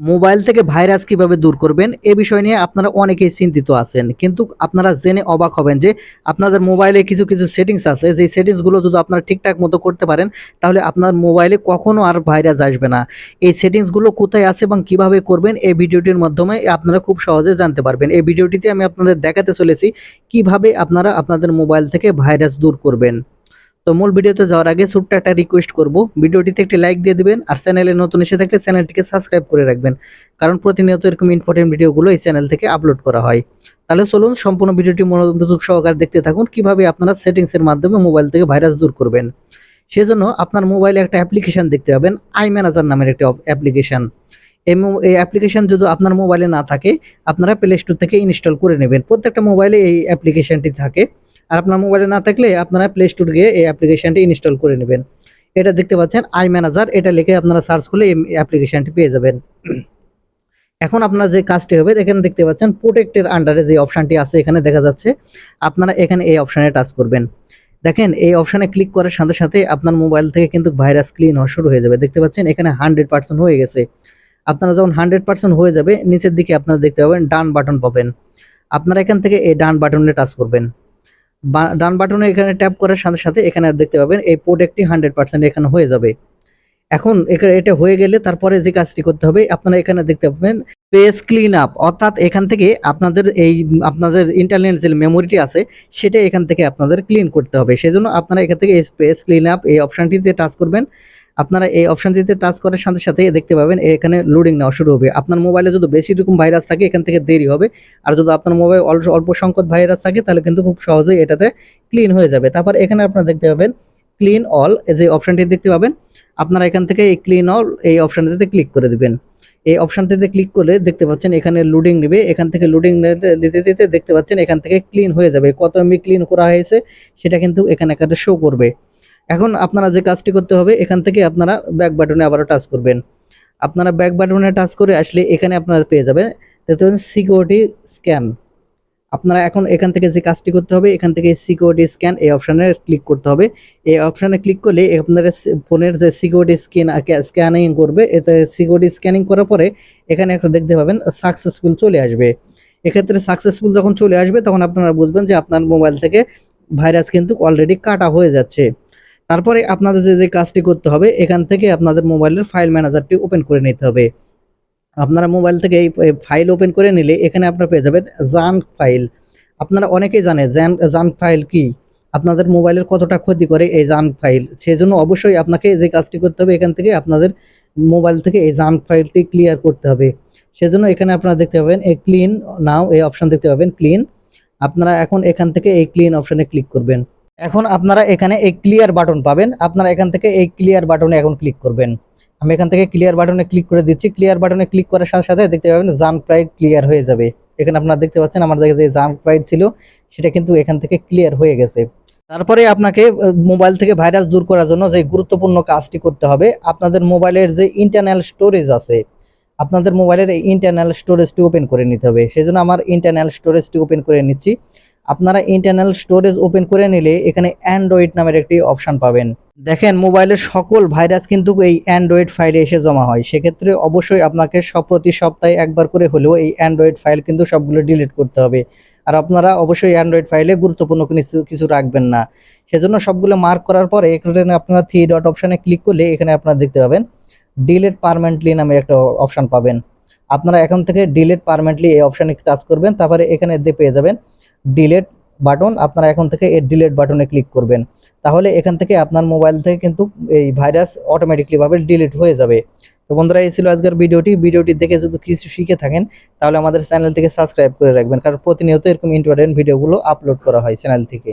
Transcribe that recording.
Mobile থেকে virus কীভাবে দূর করবেন, এ বিষয় নিয়ে আপনারা অনেকেই চিন্তিত আছেন। কিন্তু আপনারা জেনে অবাক হবেন যে আপনাদের মোবাইলে কিছু কিছু সেটিংস আছে যে সেটিংসগুলো যদি আপনারা ঠিকঠাক মতো করতে পারেন, তাহলে আপনার মোবাইলে কখনো আর ভাইরাস আসবে না। এই সেটিংসগুলো কোথায় আছে এবং কীভাবে করবেন, এই ভিডিওটির মাধ্যমে আপনারা খুব সহজে জানতে পারবেন। এই ভিডিওটিতে আমি আপনাদের দেখাতে চলেছি কীভাবে আপনারা আপনাদের মোবাইল থেকে ভাইরাস দূর করবেন। তো মূল ভিডিওতে যাওয়ার আগে ছোট্ট একটা রিকোয়েস্ট করব। ভিডিওটিতে একটি লাইক দিয়ে দিবেন আর চ্যানেলে নতুন এসে থাকলে চ্যানেলটিকে সাবস্ক্রাইব করে রাখবেন। কারণ প্রতিনিয়ত এরকম ইম্পর্টেন্ট ভিডিওগুলো এই চ্যানেল থেকে আপলোড করা হয়। তাহলে চলুন সম্পূর্ণ ভিডিওটি মনোযোগ সহকারে দেখতে থাকুন, কীভাবে আপনারা সেটিংসের মাধ্যমে মোবাইল থেকে ভাইরাস দূর করবেন। সেজন্য আপনার মোবাইলে একটা অ্যাপ্লিকেশন দেখতে পাবেন আই ম্যানেজার নামের একটি অ্যাপ্লিকেশন এই অ্যাপ্লিকেশন যদি আপনার মোবাইলে না থাকে, আপনারা প্লে স্টোর থেকে ইনস্টল করে নেবেন। প্রত্যেকটা মোবাইলে এই অ্যাপ্লিকেশনটি থাকে। আর আপনার মোবাইলে না থাকলে আপনারা প্লে স্টোর গিয়ে এই অ্যাপ্লিকেশনটি ইনস্টল করে নেবেন। এটা দেখতে পাচ্ছেন আই ম্যানেজার এটা লিখে আপনারা সার্চ করলে এই অ্যাপ্লিকেশনটি পেয়ে যাবেন। এখন আপনার যে কাজটি হবে, এখানে দেখতে পাচ্ছেন প্রোটেক্টের আন্ডারে যে অপশনটি আছে, এখানে দেখা যাচ্ছে আপনারা এখানে এই অপশানে টাচ করবেন। দেখেন, এই অপশানে ক্লিক করার সাথে সাথে আপনার মোবাইল থেকে কিন্তু ভাইরাস ক্লিন হওয়া শুরু হয়ে যাবে। দেখতে পাচ্ছেন, এখানে হান্ড্রেড পার্সেন্ট হয়ে গেছে। আপনারা যখন হান্ড্রেড পার্সেন্ট হয়ে যাবে, নিচের দিকে আপনারা দেখতে পাবেন ডান বাটন পাবেন। আপনারা এখান থেকে এই ডান বাটনে টাচ করবেন। ডান বাটনে এখানে ট্যাপ করার সাথে সাথে এখানে আর দেখতে পাবেন এই প্রোডাক্টটি হান্ড্রেড পার্সেন্ট এখানে হয়ে যাবে। এখন এখানে এটা হয়ে গেলে তারপরে যে কাজটি করতে হবে, আপনারা এখানে দেখতে পাবেন পেজ ক্লিন আপ অর্থাৎ এখান থেকে আপনাদের এই, আপনাদের ইন্টারনেট যে মেমোরিটি আছে, সেটা এখান থেকে আপনাদের ক্লিন করতে হবে। সেজন্য আপনারা এখান থেকে স্পেস ক্লিন আপ এই অপশানটিতে টাচ করবেন। আপনারা এই অপশানটিতে টাচ করার সাথে সাথে দেখতে পাবেন, এখানে লোডিং নেওয়া শুরু হবে। আপনার মোবাইলে যদি বেশি রকম ভাইরাস থাকে, এখান থেকে দেরি হবে। আর যদি আপনার মোবাইল অল্প সংখ্যক ভাইরাস থাকে, তাহলে কিন্তু খুব সহজেই এটাতে ক্লিন হয়ে যাবে। তারপর এখানে আপনারা দেখতে পাবেন ক্লিন অল যে অপশানটি দেখতে পাবেন, আপনারা এখান থেকে এই ক্লিন অল এই অপশানটিতে ক্লিক করে দিবেন। এই অপশানটিতে ক্লিক করলে দেখতে পাচ্ছেন, এখানে লোডিং নেবে। এখান থেকে লোডিং দিতে দিতে দেখতে পাচ্ছেন, এখান থেকে ক্লিন হয়ে যাবে। কত এমবি ক্লিন করা হয়েছে, সেটা কিন্তু এখানে এখানে শো করবে। এখন আপনারা যে কাজটি করতে হবে, এখান থেকে আপনারা ব্যাক বাটনে আবারও টাচ করবেন। আপনারা ব্যাক বাটনে টাচ করে আসলে এখানে আপনারা পেয়ে যাবেন, দেখতে পাচ্ছেন সিকিউরিটি স্ক্যান আপনারা এখন এখান থেকে যে কাজটি করতে হবে, এখান থেকে সিকিউরিটি স্ক্যান এই অপশানে ক্লিক করতে হবে। এই অপশানে ক্লিক করলে আপনার ফোনের যে সিকিউরিটি স্ক্যান স্ক্যানিং করবে, এতে সিকিউরিটি স্ক্যানিং করার পরে এখানে একটা দেখতে পাবেন সাকসেসফুল চলে আসবে। এক্ষেত্রে সাকসেসফুল যখন চলে আসবে, তখন আপনারা বুঝবেন যে আপনার মোবাইল থেকে ভাইরাস কিন্তু অলরেডি কাটা হয়ে যাচ্ছে। তারপরে আপনাদের যে যে কাজটি করতে হবে, এখান থেকে আপনাদের মোবাইলের ফাইল ম্যানেজারটি ওপেন করে নিতে হবে। আপনারা মোবাইল থেকে এই ফাইল ওপেন করে নিলে এখানে আপনারা পেয়ে যাবেন জান ফাইল। আপনারা অনেকেই জানে জান ফাইল কি? আপনাদের মোবাইলের কতটা ক্ষতি করে এই জান ফাইল? সেজন্য অবশ্যই আপনাকে যে কাজটি করতে হবে, এখান থেকে আপনাদের মোবাইল থেকে এই জান ফাইলটি ক্লিয়ার করতে হবে। সেজন্য এখানে আপনারা দেখতে পাবেন এই ক্লিন নাও, এই অপশান দেখতে পাবেন ক্লিন। আপনারা এখন এখান থেকে এই ক্লিন অপশানে ক্লিক করবেন। এখন আপনারা এখানে এই ক্লিয়ার বাটন পাবেন। আপনারা এখান থেকে এই ক্লিয়ার বাটনে এখন ক্লিক করবেন। আমি এখান থেকে ক্লিয়ার বাটনে ক্লিক করে দিচ্ছি। ক্লিয়ার বাটনে ক্লিক করার সাথে সাথে দেখতে পাবেন জান প্রাইড ক্লিয়ার হয়ে যাবে। এখানে আপনারা দেখতে পাচ্ছেন আমার যে জান প্রাইড ছিল, সেটা কিন্তু এখান থেকে ক্লিয়ার হয়ে গেছে। তারপরে আপনাকে মোবাইল থেকে ভাইরাস দূর করার জন্য যে গুরুত্বপূর্ণ কাজটি করতে হবে, আপনাদের মোবাইলের যে ইন্টারনাল স্টোরেজ আছে, আপনাদের মোবাইলের এই ইন্টারনাল স্টোরেজটি ওপেন করে নিতে হবে। সেজন্য আমার ইন্টারনাল স্টোরেজটি ওপেন করে নিচ্ছি। আপনারা ইন্টারনাল স্টোরেজ ওপেন করে নিলে এখানে অ্যান্ড্রয়েড নামের একটি অপশান পাবেন। দেখেন মোবাইলের সকল ভাইরাস কিন্তু এই অ্যান্ড্রয়েড ফাইলে এসে জমা হয়। সেক্ষেত্রে অবশ্যই আপনাকে প্রতি সপ্তাহে একবার করে হলেও এই অ্যান্ড্রয়েড ফাইল কিন্তু সবগুলো ডিলিট করতে হবে। আর আপনারা অবশ্যই অ্যান্ড্রয়েড ফাইলে গুরুত্বপূর্ণ কিছু কিছু রাখবেন না। সেজন্য সবগুলো মার্ক করার পরে এখানে আপনারা থ্রি ডট অপশানে ক্লিক করলে এখানে আপনারা দেখতে পাবেন ডিলেট পারমানেন্টলি নামের একটা অপশান পাবেন। আপনারা এখন থেকে ডিলেট পারমানেন্টলি এই অপশানে টাচ করবেন, তারপরে এখানে পেয়ে যাবেন ডিলেট বাটন আপনারা এখন থেকে এই ডিলেট বাটনে ক্লিক করবেন। তাহলে এখান থেকে আপনার মোবাইল থেকে কিন্তু এই ভাইরাস অটোমেটিকলি ভাবে ডিলিট হয়ে যাবে। তো বন্ধুরা, এই ছিল আজকের ভিডিওটি। ভিডিওটি দেখে যদি কিছু শিখে থাকেন, তাহলে আমাদের চ্যানেল থেকে সাবস্ক্রাইব করে রাখবেন। কারণ প্রতিনিয়ত এরকম ইম্পর্টেন্ট ভিডিওগুলো আপলোড করা হয় চ্যানেল থেকে।